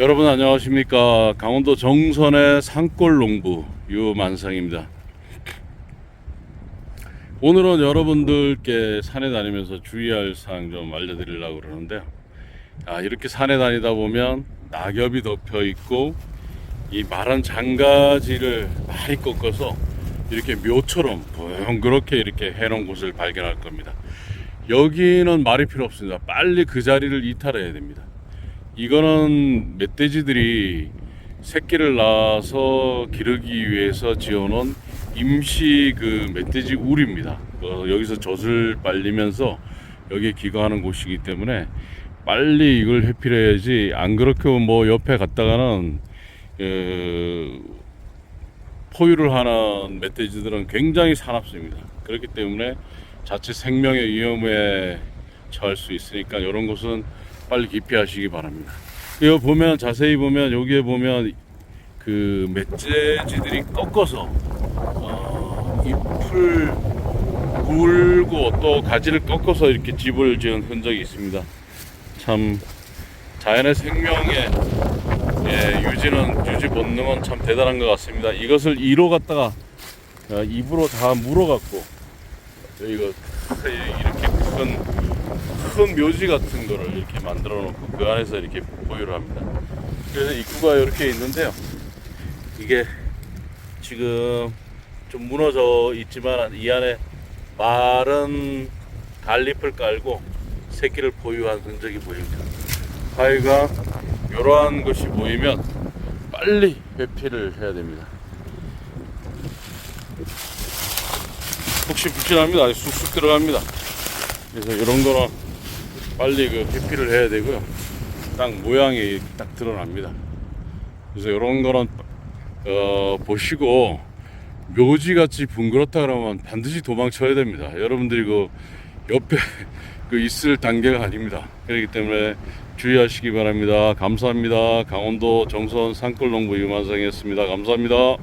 여러분 안녕하십니까? 강원도 정선의 산골 농부 유만상입니다. 오늘은 여러분들께 산에 다니면서 주의할 사항 좀 알려드리려고 그러는데요. 아, 이렇게 산에 다니다 보면 낙엽이 덮여 있고 이 마른 장가지를 많이 꺾어서 이렇게 묘처럼 그렇게 이렇게 해놓은 곳을 발견할 겁니다. 여기는 말이 필요 없습니다. 빨리 그 자리를 이탈해야 됩니다 이거는 멧돼지들이 새끼를 낳아서 기르기 위해서 지어놓은 임시 그 멧돼지 울입니다. 어, 여기서 젖을 빨리면서 여기에 기거하는 곳이기 때문에 빨리 이걸 회피해야지 안 그렇게 뭐 옆에 갔다가는 그 포유를 하는 멧돼지들은 굉장히 사납습니다. 그렇기 때문에 자체 생명의 위험에 처할 수 있으니까 이런 곳은 빨리 기피하시기 바랍니다. 이거 보면 자세히 보면 여기에 보면 그 멧돼지들이 꺾어서 어, 잎을 굴고 또 가지를 꺾어서 이렇게 집을 지은 흔적이 있습니다. 참 자연의 생명의 예, 유지는 유지 본능은 참 대단한 것 같습니다. 이것을 이로 갖다가 어, 입으로 다 물어갖고 이거 이렇게 큰 큰 묘지 같은 거를 이렇게 만들어 놓고 그 안에서 이렇게 보유를 합니다. 그래서 입구가 이렇게 있는데요. 이게 지금 좀 무너져 있지만 이 안에 마른 갈잎을 깔고 새끼를 보유한 흔적이 보입니다. 하여가 이러한 것이 보이면 빨리 회피를 해야 됩니다. 푹신푹신합니다. 아주 쑥쑥 들어갑니다. 그래서 이런 거는 빨리 그 회피를 해야 되고요. 딱 모양이 딱 드러납니다. 그래서 이런 거는 어, 보시고 묘지 같이 붕그렇다 그러면 반드시 도망쳐야 됩니다. 여러분들이 그 옆에 그 있을 단계가 아닙니다. 그렇기 때문에 주의하시기 바랍니다. 감사합니다. 강원도 정선 산골농부 유만상이었습니다. 감사합니다.